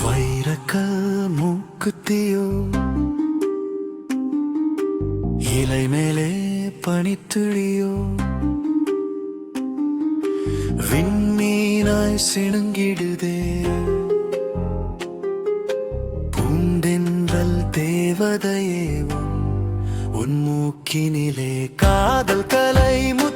வைரக்கல் மூக்குத்தியோ இலை மேலே பனித்துளியோ விண்மீனாய் சிணுங்கிடுதே. பூந்தென்றல் தேவதையேவும் உன் மூக்கினிலே காதல் கலை முத்து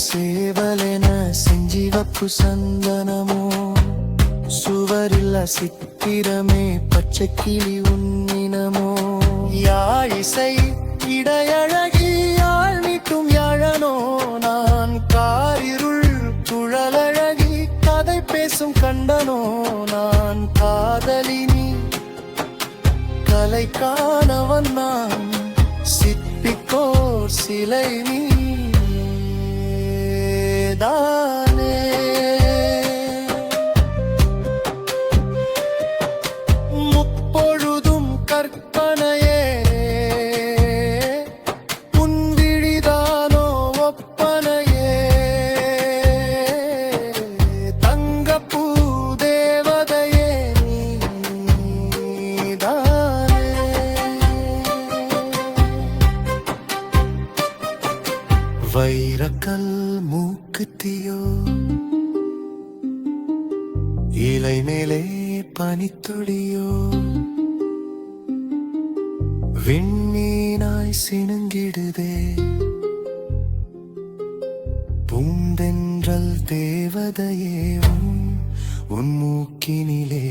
சேவலென செஞ்சிவப்பு சந்தனமோ சுவரில் சித்திரமே பச்சை கிளி உன்னினமோ யாழிசை இடையழகி யாழ் மீட்டும் யாழனோ நான் காரிருள் துழலழகி கதை பேசும் கண்டனோ நான் காதலினி கலை காணவன் நான் சிற்பிக்கோர் சிலை நீ দাও வைரக்கல் மூக்குத்தியோ இலை மேலே பனித்துளியோ விண்ணீனாய் சினுங்கிடுதே? பூந்தென்றல் தேவதையே உன் மூக்கினிலே